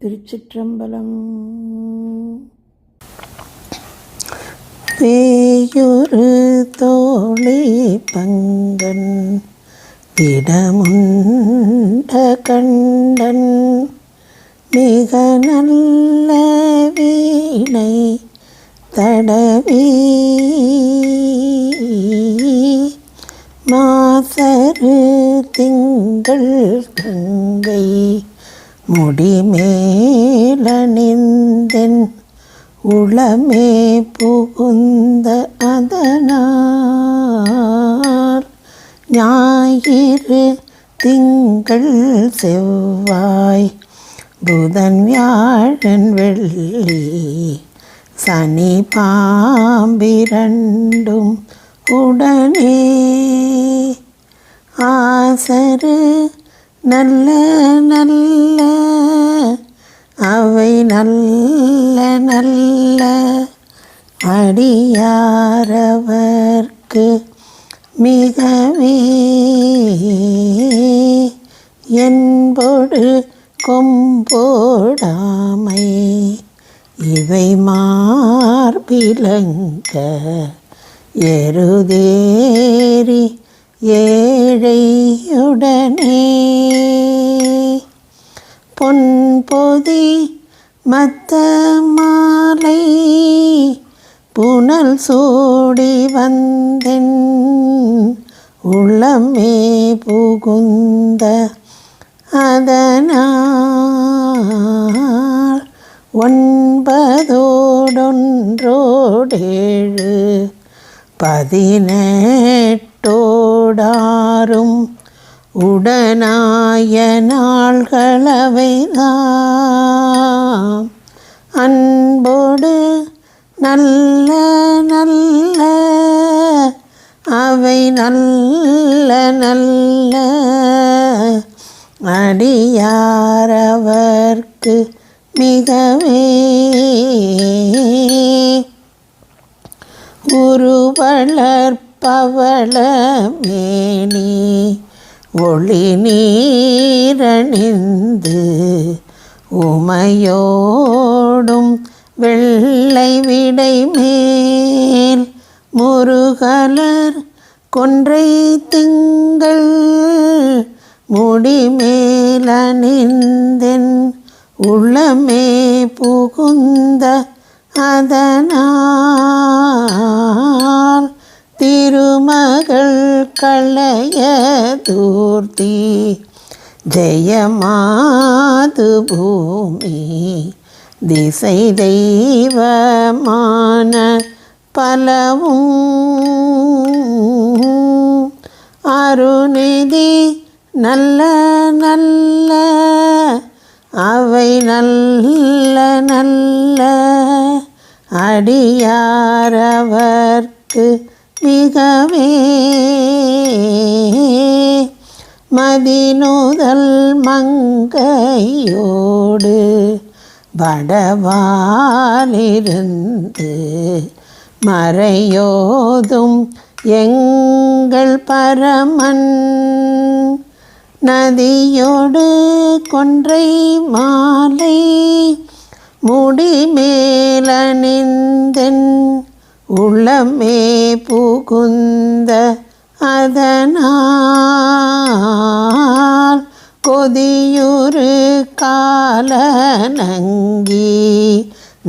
திருச்சிற்றம்பலம் வேயொரு தோழி பங்கன் விடமுண்ட கண்டன் மிக நல்ல வீணை தடவி மாசரு திங்கள் கங்கை முடிமேலணிந்தென் உளமே புகுந்த அதனார். ஞாயிறு திங்கள் செவ்வாய் புதன் வியாழன் வெள்ளி சனி பாம்பிரண்டும் உடனே. ஆசரு நல்ல நல்ல அவை நல்ல நல்ல. அடியாரவர்க்கு மிகவே என்பொடு கொம்போடாமை. இவை மார்பிலங்க எருதேரி ஏழையுடனே. பொன்பொதி மத்த மாலை புனல் சூடி வந்தென். உள்ளமே புகுந்த அதனால் ஒன்பதோடொன்றோடேழு பதினெட்டு தொடாரும் உடனாய நாள்களவை அன்போடு நல்ல நல்ல அவை நல்ல நல்ல அடியாரவர்க்கு மிகவே உருவளர்ப்பு உருவளர்பவள மேனி ஒளி நீரணிந்து உமையோடும் வெள்ளை விடை மேல் முருகலர் கொன்றை திங்கள் முடிமேலணிந்தென் உள்ளமே புகுந்த அதனால் திருமகள் களைய தூர்த்தி ஜெயமாது பூமி திசை தெய்வமான பலவும் அருநிதி நல்ல நல்ல அவை நல்ல நல்ல அடியாரவர்க்கு மிகவே மதிநுதல் மங்கையோடு வடவாலிருந்து மறையோதும் எங்கள் பரமன். நதியோடு கொன்றை மாலை முடிமேலணிந்தென் உள்ளமே புகுந்த அதனால் கொதியுறு காலநங்கி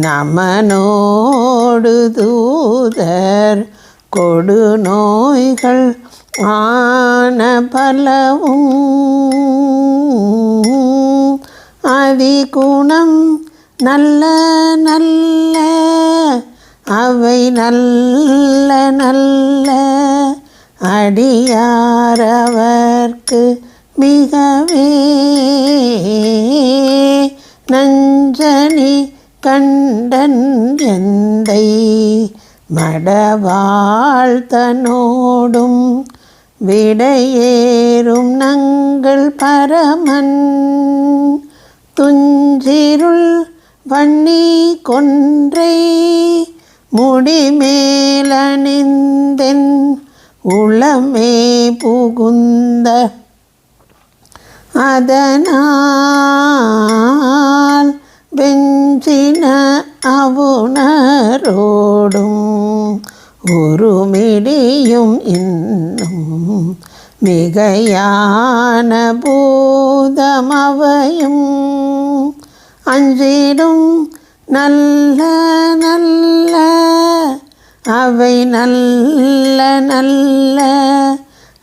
நமனோடு தூதர் கொடு நோய்கள் ஆன பலவும். அதிகுணம் நல்ல நல்ல அவை நல்ல நல்ல அடியாரவர்க்கு மிகவே. நஞ்சனி கண்டன் எந்தை மடவாழ்த்தனோடும் விடையேறும் நங்கள் பரமன். துஞ்சிருள் வன்னி கொன்றை முடிமேலணிந்தென் உளமே புகுந்த அதனால் அவுணரோடும் உருமிடியும் இன்னும் மிகையான பூதமவையும் அஞ்சிடும் நல்ல நல்ல அவை நல்ல நல்ல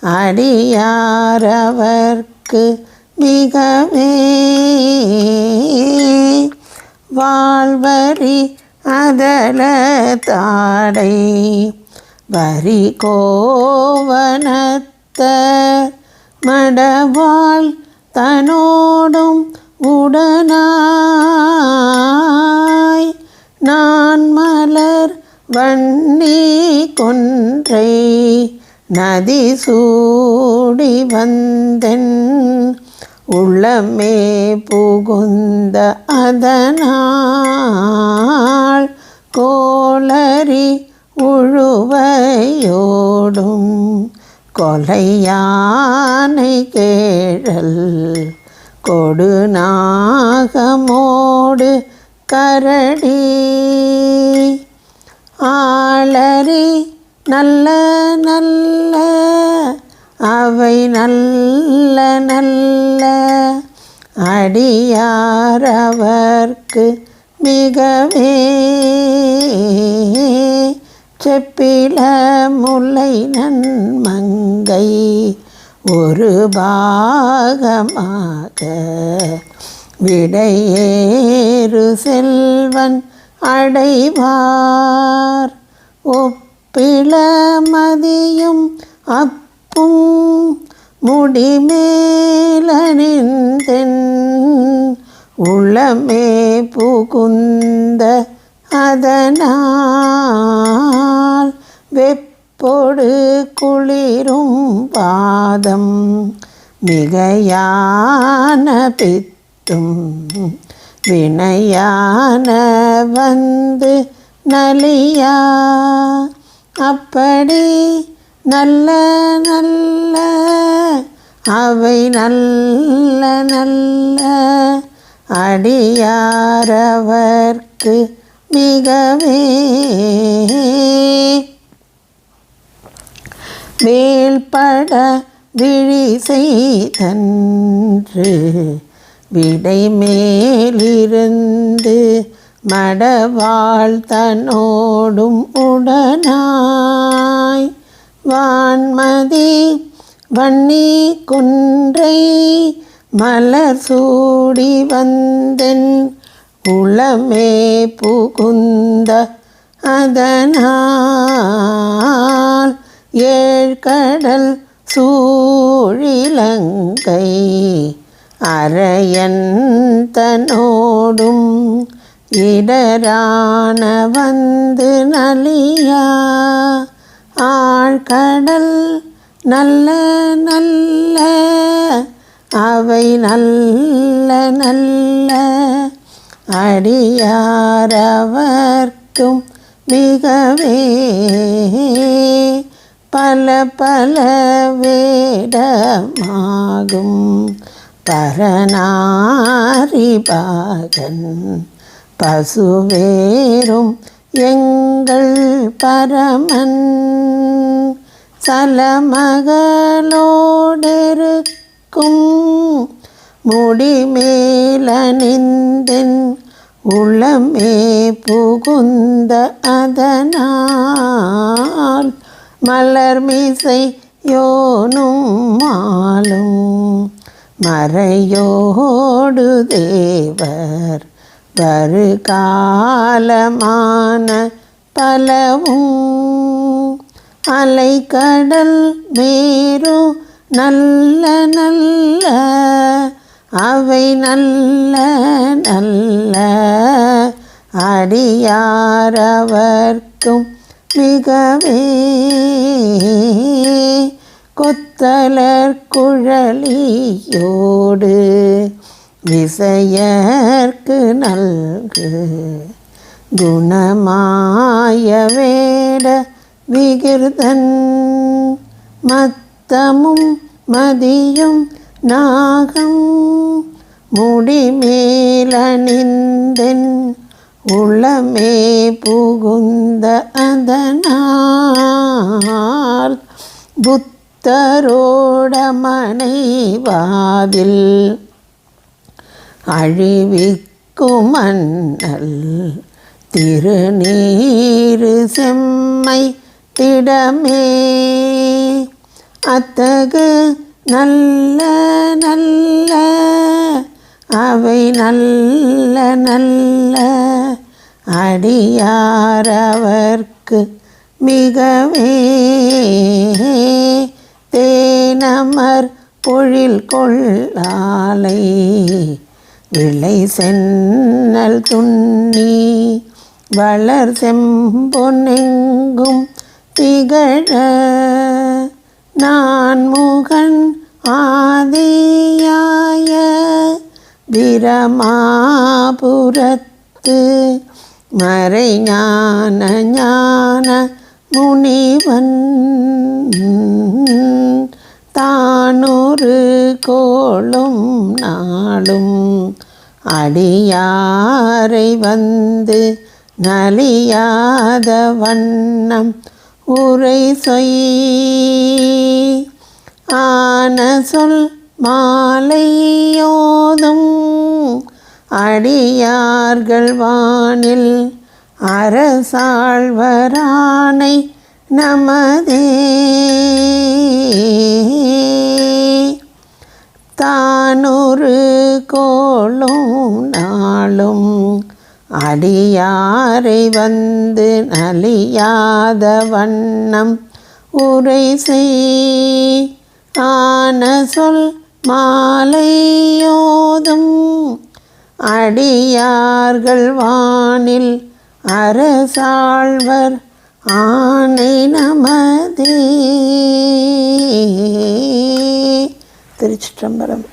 அடியாரவர்க்கு மிகவே. வாழ்வரி அதல தாடை வரி கோவனத்த மடவாள் தனோடும் உடனாய் நான் மலர் வன்னி கொன்றை நதி சூடி வந்தென். உள்ளமே புகுந்த அதனால் கோளறி உழுவையோடும் கொலையானை கேழல் கொடு நாகமோடு கரடி. ஆளறி நல்ல நல்ல அவை நல்ல நல்ல. அடியாரவர்க்கு மிகவே செப்பில முல்லை நன்மங்கை. ஒரு பாகமாக விடையேறு செல்வன் அடைவார். ஒப்பிளமதியும் அப்பும் முடிமேலனிந்தென். உள்ளமே புகுந்த அதனால் பொடு குளிரும் பாதம் மிகையான பித்தும் வினையான வந்து நலியா. அப்படி நல்ல நல்ல அவை நல்ல நல்ல அடியாரவர்க்கு மிகவே. வேல்பட விழி செய்தன்று விடை மேலிருந்து மடவாள் தன்னோடும் உடனாய் வான்மதி வன்னி குன்றை மலர் சூடி வந்தென் உளமே புகுந்த அதனால் ஏழ்கடல் சூழிலங்கை அரையன் இடரான வந்து நலியா. ஆழ்கடல் நல்ல நல்ல அவை நல்ல நல்ல. அடியாரவர்க்கும் மிகவே பல பல வேடமாகும் பரநாரிபாகன் பசுவேரும் எங்கள் பரமன். சலமகளோடெருக்கும் முடிமேலனிந்தென் உள்ளமே புகுந்த அதனால் மலர் மீசை யோனும் மாலும் மறையோடு தேவர் வரு காலமான பலவும். அலைக்கடல் மேரும் நல்ல நல்ல அவை நல்ல நல்ல அடியாரவர்க்கும் மிகவே கொத்தலர் குழலியோடு விசையர்க்கு நல்கு குணமாய வேட விகிருதன் மத்தமும் மதியும் நாகம் முடிமேலணிந்தென் உளமே புகுந்த அதனார். புத்தரோட மனைவாவில் அழிவிக்கும் மன்னல் திருநீரு செம்மை திடமே. அத்தகு நல்ல நல்ல அவை நல்ல நல்ல அடியாரவர்க்கு மிகவே தேனமர் பொழில் கொள்ளாலை. விளை சென்னல் துண்ணி வளர் செம்பொன்னெங்கும் திகழ. நான் முகன் ஆதியாய விரமாபுரத்து மறை ஞான ஞான முனிவன். தானொரு கோளும் நாளும் அடியாரை வந்து நலியாத வண்ணம் உரை சொய். ஆன சொல் மாலையோதும் அடியார்கள் வானில் அரசாழ்வரானை நமதே. தானொரு கோளும் நாளும் அடியாரை வந்து நலியாத வண்ணம் உரை செய். ஆன சொல் மாலையோதும் அடியார்கள் வானில் அரசாழ்வர் ஆணை நமதே. திருச்சிற்றம்பரம்